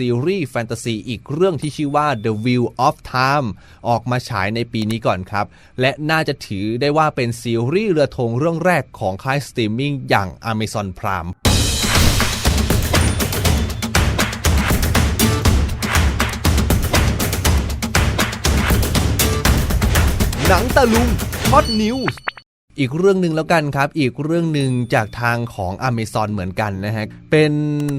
ซีรีส์แฟนตาซีอีกเรื่องที่ชื่อว่า The Wheel of Time ออกมาฉายในปีนี้ก่อนครับ และน่าจะถือได้ว่าเป็นซีรีส์เรือธงเรื่องแรกของค่ายสตรีมมิ่งอย่าง Amazon Prime หนังตะลุงฮอตนิวส์ อีกเรื่องหนึ่งแล้วกันครับ อีกเรื่องหนึ่งจากทางของ Amazon เหมือนกันนะฮะ เป็น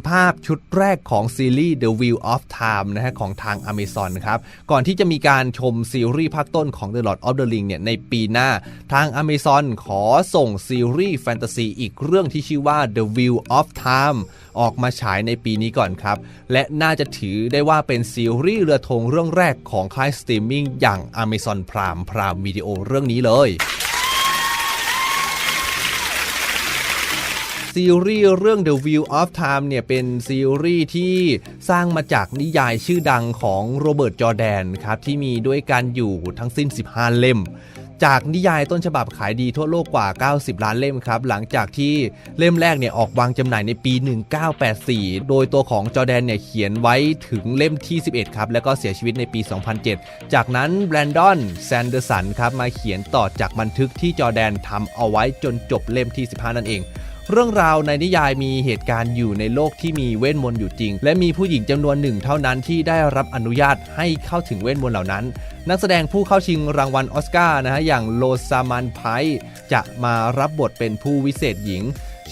ภาพชุดแรกของซีรีส์ The Wheel of Time นะฮะของทาง Amazon ครับ ก่อนที่จะมีการชมซีรีส์ภาคต้นของ The Lord of the Ring เนี่ยในปีหน้า ทาง Amazon ขอส่งซีรีส์แฟนตาซีอีกเรื่องที่ชื่อว่า The Wheel of Time ออกมาฉายในปีนี้ก่อนครับ และน่าจะถือได้ว่าเป็นซีรีส์เรือธงเรื่องแรกของค่ายสตรีมมิ่งอย่าง Amazon Prime Prime Video เรื่องนี้เลย ซีรีส์เรื่อง The Wheel of Time เนี่ยเป็นซีรีส์ที่สร้างมาจากนิยายชื่อดังของโรเบิร์ตจอแดนครับที่มีด้วยกันอยู่ทั้งสิ้น 15 เล่ม จากนิยายต้นฉบับขายดีทั่วโลกกว่า 90 ล้านเล่มครับ หลังจากที่เล่มแรกเนี่ยออกวางจำหน่ายในปี 1984 โดยตัวของจอแดนเนี่ยเขียนไว้ถึงเล่มที่ 11 ครับ แล้วก็เสียชีวิตในปี 2007 จากนั้นแบรนดอนแซนเดอร์สันครับมาเขียนต่อจากบันทึกที่จอแดนทำเอาไว้จนจบเล่มที่ 15 นั่นเอง เรื่องราวในนิยายมีเหตุการณ์อยู่ในโลกที่มีเวทมนต์อยู่จริง และมีผู้หญิงจำนวนหนึ่งเท่านั้นที่ได้รับอนุญาตให้เข้าถึงเวทมนต์เหล่านั้น นักแสดงผู้เข้าชิงรางวัลออสการ์นะฮะอย่างโลซามันไพจะมารับบทเป็นผู้วิเศษหญิง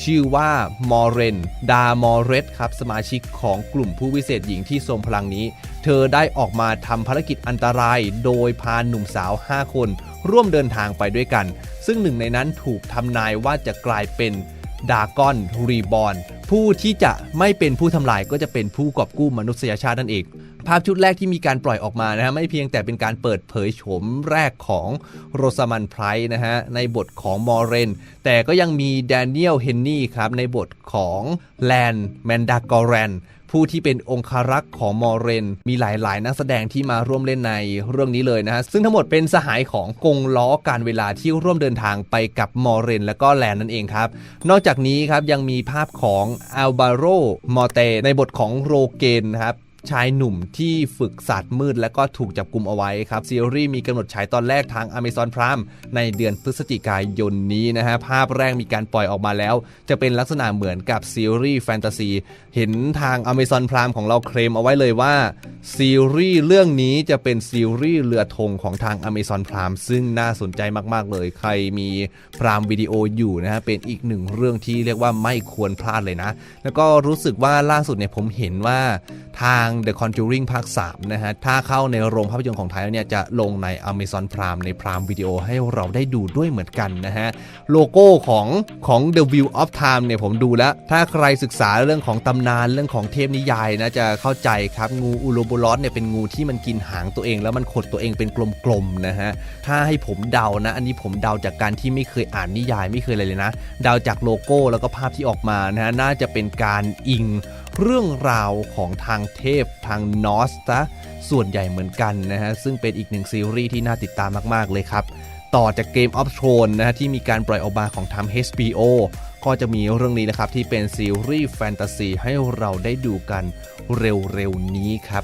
ชื่อว่ามอร์เรน ดามอร์เรตครับ สมาชิกของกลุ่มผู้วิเศษหญิงที่ทรงพลังนี้ เธอได้ออกมาทำภารกิจอันตราย โดยพาหนุ่มสาว 5 คน ร่วมเดินทางไปด้วยกัน ซึ่งหนึ่งในนั้นถูกทำนายว่าจะกลายเป็น ดากอนรีบอนผู้ที่จะไม่เป็นผู้ทำลายก็จะเป็นผู้กอบกู้มนุษยชาตินั่นเอง ภาพชุดแรกที่มีการปล่อยออกมานะฮะไม่เพียงแต่เป็นการเปิดเผยโฉมแรกของโรซามันไพร์นะฮะในบทของมอร์เรน แต่ก็ยังมีแดเนียลเฮนนี่ครับในบทของแลนแมนดากอรน ผู้ที่เป็นองคารักษ์ของมอร์เรน มีหลายๆ นักแสดงที่มาร่วมเล่นในเรื่องนี้เลยนะฮะซึ่งทั้งหมดเป็นสหายของกงล้อการเวลาที่ร่วมเดินทางไปกับมอร์เรน และก็แลนนั่นเองครับ นอกจากนี้ครับยังมีภาพของอัลบาโรมอเตในบทของโรเกนครับ ชายหนุ่มที่ฝึกศาสตร์มืดและก็ถูกจับกลุ่มเอาไว้ครับซีรีส์มีกำหนดฉายตอนแรกทาง Amazon Prime ในเดือนพฤศจิกายนนี้นะฮะภาพแรกมีการปล่อยออกมาแล้ว จะเป็นลักษณะเหมือนกับซีรีส์แฟนตาซีเห็นทาง Amazon Prime ของเราเคลมเอาไว้เลยว่าซีรีส์เรื่องนี้จะเป็นซีรีส์เรือธงของทาง Amazon Prime ซึ่งน่าสนใจมาก ๆ เลย ใครมี Prime Video อยู่นะฮะเป็นอีกหนึ่งเรื่องที่เรียกว่าไม่ควรพลาดเลยนะ แล้วก็รู้สึกว่าล่าสุดเนี่ยผมเห็นว่าทางาง The Conjuring ภาค 3 นะฮะ ถ้าเข้าในโรงภาพยนตร์ของไทยแล้วเนี่ย จะลงใน Amazon Prime ใน Prime Video ให้เราได้ดูด้วยเหมือนกันนะฮะ โลโก้ของของ The View of Time เนี่ยผมดูแล้ว ถ้าใครศึกษาเรื่องของตำนานเรื่องของเทพนิยายนะ จะเข้าใจครับ งูอูโรโบลอสเนี่ยเป็นงูที่มันกินหางตัวเอง แล้วมันขดตัวเองเป็นกลมๆนะฮะ ถ้าให้ผมเดานะ อันนี้ผมเดาจากการที่ไม่เคยอ่านนิยายไม่เคยอะไรเลยนะ เดาจากโลโก้แล้วก็ภาพที่ออกมานะฮะ น่าจะเป็นการอิง เรื่องราวของทางเทพทางนอสซะส่วนใหญ่เหมือนกันนะฮะ ซึ่งเป็นอีกหนึ่งซีรีส์ที่น่าติดตามมาก ๆ เลยครับ ต่อจาก Game of Thrones นะฮะที่มีการปล่อยออกมาของทาง HBO ก็จะมีเรื่องนี้นะครับที่เป็นซีรีส์แฟนตาซีให้เราได้ดูกันเร็ว ๆ นี้ครับ